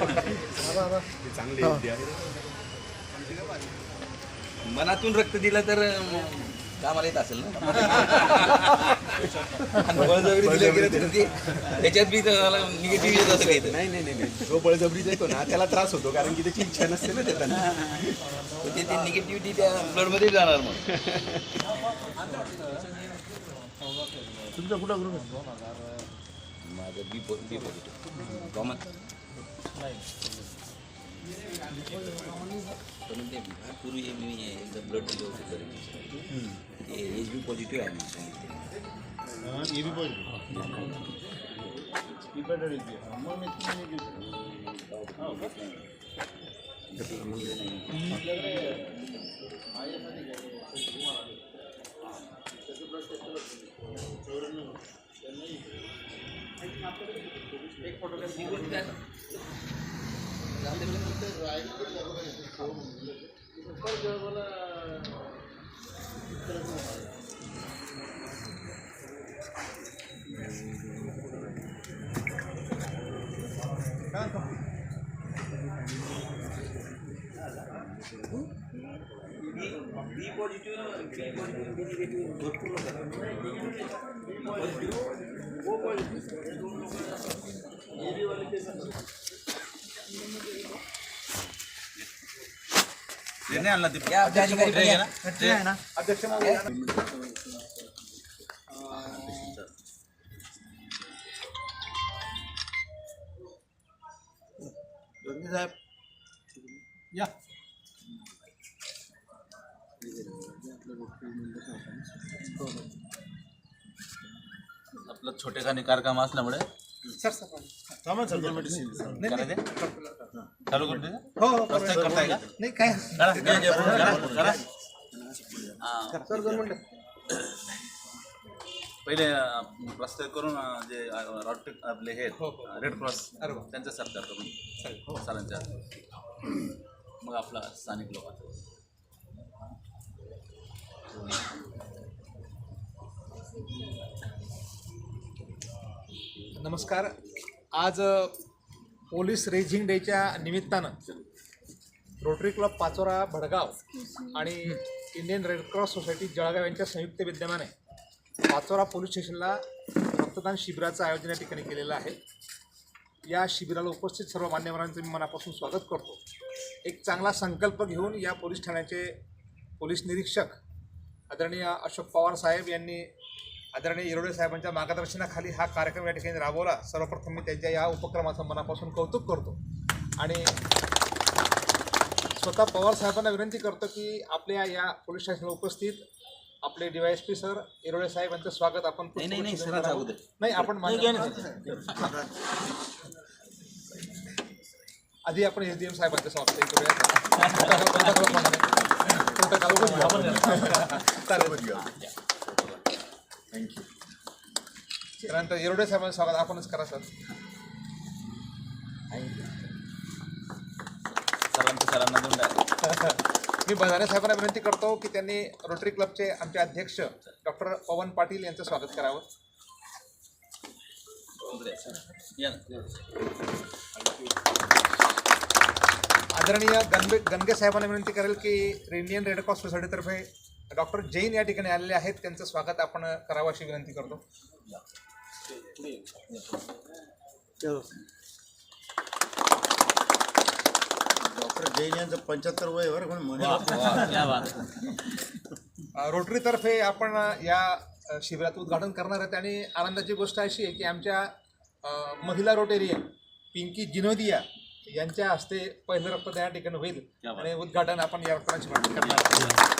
ते चांगले आहेत ते आहे. मनातून रक्त दिलं तर कामाला येत असेल ना बळजबरी दिलं गेलं तर ते त्याच्यात बी निगेटिव्ह येत असं काही. नाही नाही नाही नाही. जो बळजबरी देतो ना त्याला त्रास होतो कारण की त्याची इच्छा नसते ना देताना म्हणजे ते निगेटिव्हिटी त्या ब्लडमध्ये जाणार मग तुमचा कुठला ग्रुप आहे माझं बी बी पॉझिटिव्ह कॉमन पण ते पूर्वी मी एकदा ब्लड दिलं होतं तर ते एच बी पॉझिटिव्ह आहे म्हणून सांगितलं. ए बी पॉझिटिव्ह मग मी तुम्ही B positive B positive B negative भरपूर लोक या त्या ठिकाणी पण या. साहेब. या. आपलं छोटेखानी कार्यक्रम असल्यामुळे थांबा सर करायचे? चालू करून हो हो प्रस्तावित करताय का नाही काय करा, करा, करा. हा. सर दोन मिनिटं पहिले अं, प्रस्तावित करून अं, जे अं, रॉट आपले हे रेड क्रॉस अरे वा. त्यांचा सत्कार करून सरांच्या मग आपला स्थानिक लोकांचा नमस्कार. आज पोलीस रेझिंग डेच्या निमित्तानं रोटरी क्लब पाचोरा भडगाव आणि इंडियन रेडक्रॉस सोसायटी जळगाव यांच्या संयुक्त विद्यमाने पाचोरा पोलीस स्टेशनला रक्तदान शिबिराचं आयोजन या ठिकाणी केलेलं आहे. या शिबिराला उपस्थित सर्व मान्यवरांचं मी मनापासून स्वागत करतो. एक चांगला संकल्प घेऊन या पोलीस ठाण्याचे पोलीस निरीक्षक आदरणीय अशोक पवार साहेब यांनी आदरणीय इरोडे साहेबांच्या मार्गदर्शनाखाली हा कार्यक्रम या ठिकाणी राबवला सर्वप्रथम मी त्यांच्या या उपक्रमाचं मनापासून कौतुक करतो आणि स्वतः पवार साहेबांना विनंती करतो की आपल्या या पोलीस स्टेशनला उपस्थित आपले डीवायएसपी सर इरोडे साहेब यांचं स्वागत आपण नाही, आपण आधी आपण एस डी एम साहेबांचं स्वागत करूया. चालेल थँक्यू त्यानंतर एरोडे साहेबांचं स्वागत आपणच करा सर. सरांच्या सरांना देऊन द्या मी बजारे साहेबांना विनंती करतो की त्यांनी रोटरी क्लबचे आमचे अध्यक्ष डॉक्टर पवन पाटील यांचं स्वागत करावं. या ना. आदरणीय गणबे गणगे साहेबांना विनंती करेल की इंडियन रेड क्रॉस सोसायटीतर्फे डॉक्टर जैन या ठिकाणी आलेले आहेत. त्यांचं स्वागत आपण करावं अशी विनंती करतो. डॉक्टर जैन यांचं पंच्याहत्तर वय आहे बरं कोणी म्हणे. वा, क्या बात. अ, रोटरीतर्फे आपण या अ, शिबिराचं उद्घाटन करणार आहेत. आणि आनंदाची गोष्ट अशी आहे की आमच्या महिला रोटेरियन पिंकी जिनोदिया यांच्या हस्ते पहिलं रक्तदान या ठिकाणी होईल. आणि उद्घाटन आपण या रक्तदानाची माहिती करणार आहोत.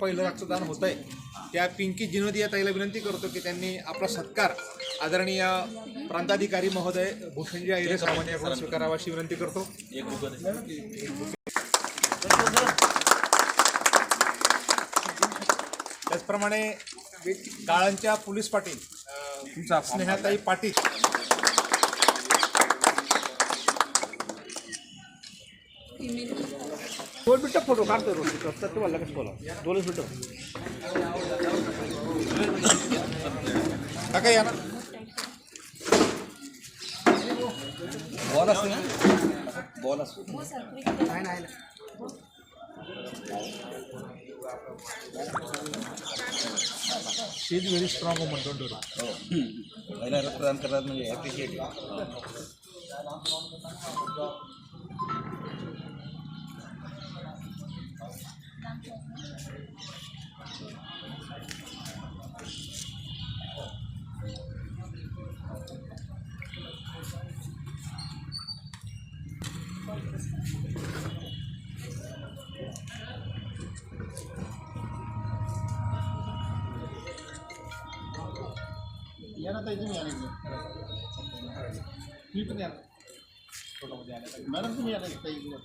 पहिलं रक्तदान होत आहे त्या पिंकी जिनोदी या ताईला विनंती करतो की त्यांनी आपला सत्कार आदरणीय प्रांताधिकारी महोदय भूषणजी आयरे सामान्य आपण स्वीकारावा अशी विनंती करतो. त्याचप्रमाणे काळांच्या पोलीस पाटील तुमचा स्नेहाताई पाटील दोन मिनिटं फोटो काढतो रोज. तर तुम्हाला लगेच बोला दोनच मिनिटं काका या ना. बॉल असतो ना. बॉल असतो she is very strong woman don't do हो. पहिला रक्तदान करतात म्हणजे ॲप्रिशिएट या ना ताई तुम्ही या ना. मी पण या ना. मॅडम तुम्ही या ना ताई इकडे.